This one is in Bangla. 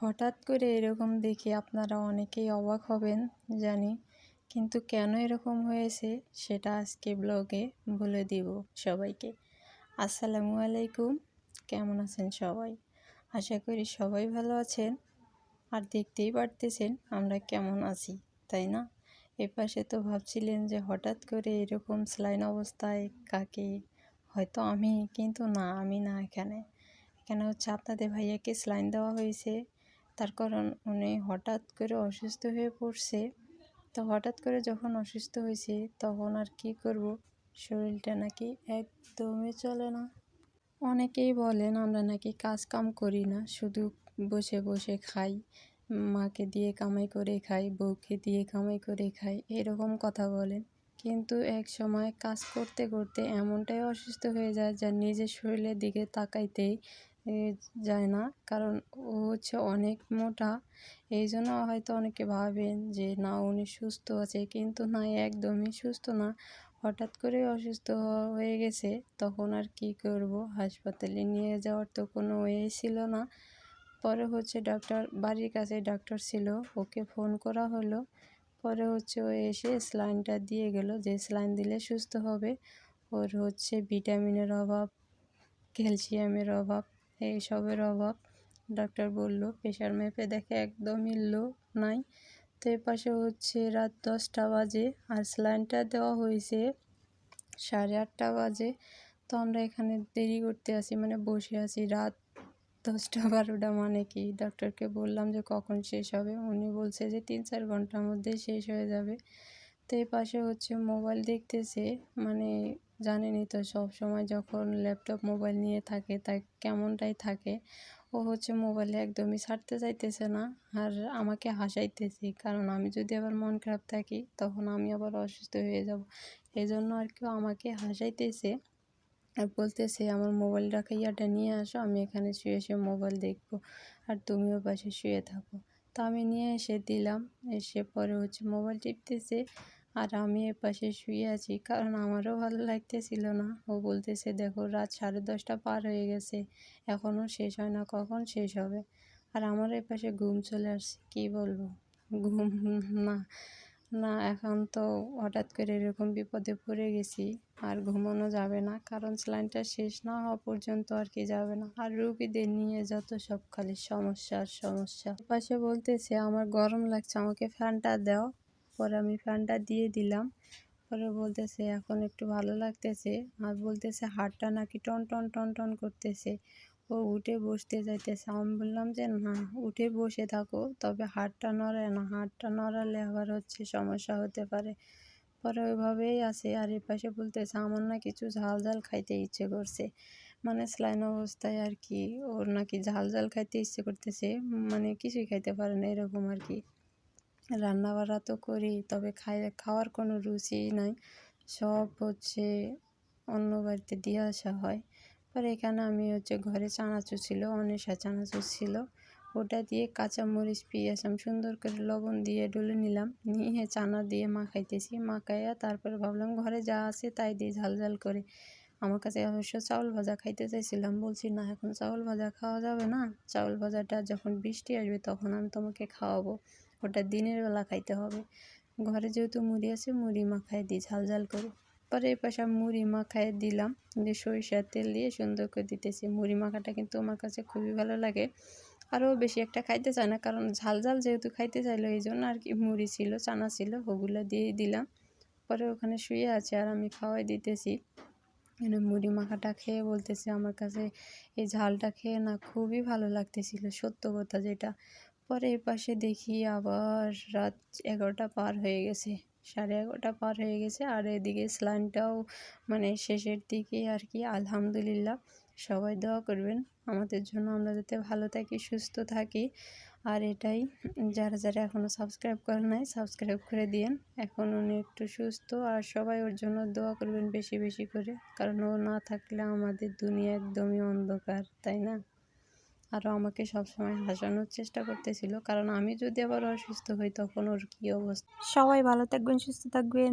হঠাৎ করে এরকম দেখে আপনারা অনেকেই অবাক হবেন, জানি। কিন্তু কেন এরকম হয়েছে সেটা আজকে ব্লগে বলে দিব সবাইকে। আসসালামু আলাইকুম, কেমন আছেন সবাই? আশা করি সবাই ভালো আছেন। আর দেখতেই পারতেছেন আমরা কেমন আছি, তাই না? এপাশে তো ভাবছিলেন যে হঠাৎ করে এরকম স্লাইন অবস্থায় কাকে? হয়তো আমি, কিন্তু না, আমি না এখানে। এখানে হচ্ছে আপনাদের ভাইয়াকে স্লাইন দেওয়া হয়েছে। তার কারণ উনি হঠাৎ করে অসুস্থ হয়ে পড়ছে। তো হঠাৎ করে যখন অসুস্থ হয়েছে, তখন আর কি করব? শরীরটা নাকি একদমই চলে না। অনেকেই বলেন, আমরা নাকি কাজ কাম করি না, শুধু বসে বসে খাই। মাকে দিয়ে কামাই করে খাই, বউকে দিয়ে কামাই করে খাই, এরকম কথা বলেন। কিন্তু এক সময় কাজ করতে করতে এমনটাই অসুস্থ হয়ে যায়, যা নিজের শরীরের দিকে তাকাইতেই যায় না। কারণ ও হচ্ছে অনেক মোটা। এই জন্য হয়তো অনেকে ভাবেন যে, না, উনি সুস্থ আছে। কিন্তু না একদমই সুস্থ না। হঠাৎ করে অসুস্থ হয়ে গেছে। তখন আর কি করব? হাসপাতালে নিয়ে যাওয়ার তো কোনো ওয়ে ছিল না। পরে হচ্ছে ডাক্তার, বাড়ির কাছে ডাক্তার ছিল। ওকে ফোন করা হলো। পরে হচ্ছে ও এসে স্লাইনটা দিয়ে গেল যে, স্লাইন দিলে সুস্থ হবে। ওর হচ্ছে ভিটামিনের অভাব, ক্যালসিয়ামের অভাব। এইসবের অভাব। ডাক্তার বলল, প্রেশার মেপে দেখে একদমই লো নাই। তো পাশে হচ্ছে রাত দশটা বাজে। আর স্যালাইনটা দেওয়া হয়েছে সাড়ে আটটা বাজে। তো আমরা এখানে দেরি করতে আসি মানে বসে আছি রাত দশটা বারোটা মানে কি? ডক্টরকে বললাম যে, কখন শেষ হবে? উনি বলছে যে, তিন চার ঘণ্টার মধ্যে শেষ হয়ে যাবে। তো এই পাশে হচ্ছে মোবাইল দেখতেছে মানে জানেনই তো সব সময় যখন ল্যাপটপ, মোবাইল নিয়ে থাকে তা কেমনটাই থাকে, ও হচ্ছে মোবাইলে একদমই ছাড়তে চাইতেছে না আর আমাকে হাসাইতেছে। কারণ আমি যদি আবার মন খারাপ থাকি, তখন আমি আবার অসুস্থ হয়ে যাব। এই জন্য আর কেউ আমাকে হাসাইতেছে আর বলতেছে, আমার মোবাইল রাখা ইয়াটা নিয়ে আসো, আমি এখানে শুয়ে শুয়ে মোবাইল দেখব আর তুমিও পাশে শুয়ে থাকো। তো আমি নিয়ে এসে দিলাম। এসে পরে হচ্ছে মোবাইল টিপতেছে। আর আমি এ পাশে শুয়ে আছি, কারণ আমারও ভালো লাগতেছিল না। ও বলতেছে, দেখো, রাত সাড়ে দশটা পার হয়ে গেছে, এখনও শেষ হয় না, কখন শেষ হবে? আর আমার এ পাশে ঘুম চলে আসছে, কী বলব? ঘুম, না না, এখন তো হঠাৎ করে এরকম বিপদে পড়ে গেছি, আর ঘুমানো যাবে না, কারণ স্যালাইনটা শেষ না হওয়া পর্যন্ত আর কি যাবে না। আর রুগীদের নিয়ে যত সব খালি সমস্যার সমস্যা। পাশে বলতেছে, আমার গরম লাগছে, আমাকে ফ্যানটা দাও। পরে আমি ফ্যানটা দিয়ে দিলাম। পরে বলতেছে, এখন একটু ভালো লাগতেছে। আর বলতেছে হাড়টা নাকি টন টন টন টন করতেছে। ও উঠে বসতে যাইতেছে। আমি বললাম যে, না, উঠে বসে থাকো, তবে হাড়টা নড়ে না। হাড়টা নড়ালে আবার হচ্ছে সমস্যা হতে পারে। পরে ওইভাবেই আছে। আর এ পাশে বলতেছে, আমার না কিছু ঝাল ঝাল খাইতে ইচ্ছে করছে। মানে স্লাইন অবস্থায় আর কি, ওর নাকি ঝাল ঝাল খাইতে ইচ্ছে করতেছে। মানে কিছুই খাইতে পারে না, এরকম আর কি। রান্না বাড়া তো করি, তবে খাই খাওয়ার কোনো রুচি নাই। সব হচ্ছে অন্য বাড়িতে দিয়ে আসা হয়। পরে এখানে আমি হচ্ছে ঘরে চানাচুর ছিল, অনেশা চানাচুর ছিল। ওটা দিয়ে কাঁচামরিচ, পেঁয়াজ, আমি সুন্দর করে লবণ দিয়ে ডলে নিলাম। নিয়ে চানা দিয়ে মাখাইতেছি, মাখাইয়া তারপরে ভাবলাম ঘরে যা আছে তাই দিয়ে ঝাল ঝাল করে। আমার কাছে অবশ্য চাউল ভাজা খাইতে চাইছিলাম, বলছি, না, এখন চাউল ভাজা খাওয়া যাবে না। চাউল ভাজাটা যখন বৃষ্টি আসবে তখন আমি তোমাকে খাওয়াবো। ওটা দিনের বেলা খাইতে হবে। ঘরে যেহেতু মুড়ি আছে, মুড়ি মাখায় দিই, ঝাল ঝাল করে। পরে এই পাশে মুড়ি মাখায় দিলাম। দিয়ে সরিষার তেল দিয়ে সুন্দর করে দিতেছি। মুড়ি মাখাটা কিন্তু আমার কাছে খুবই ভালো লাগে। আরও বেশি একটা খাইতে চায় না, কারণ ঝাল ঝাল যেহেতু খাইতে চাইলো, এই জন্য আর কি মুড়ি ছিল, চানা ছিল, ওগুলো দিয়ে দিলাম। পরে ওখানে শুয়ে আছে আর আমি খাওয়াই দিতেছি। মানে মুড়ি মাখাটা খেয়ে বলতেছে আমার কাছে, এই ঝালটা খেয়ে না খুবই ভালো লাগতেছিল, সত্য কথা যেটা। পরে পাশে দেখি আবার রাত এগারোটা পার হয়ে গেছে, সাড়ে এগারোটা পার হয়ে গেছে। আর এদিকে স্লাইনটাও মানে শেষের দিকে আর কি, আলহামদুলিল্লাহ। সবাই দোয়া করবেন, আমাদের জন্য আমরা যাতে ভালো থাকি, সুস্থ থাকি। আর এটাই, যারা যারা এখনও সাবস্ক্রাইব করেন নাই সাবস্ক্রাইব করে দিয়েন। এখন উনি একটু সুস্থ, আর সবাই ওর জন্য দোয়া করবেন বেশি বেশি করে। কারণ ও না থাকলে আমাদের দুনিয়া একদমই অন্ধকার, তাই না? আরও আমাকে সবসময় হাসানোর চেষ্টা করতেছিল। কারণ আমি যদি আবার অসুস্থ হই, তখন ওর কী অবস্থা? সবাই ভালো থাকবেন, সুস্থ থাকবেন।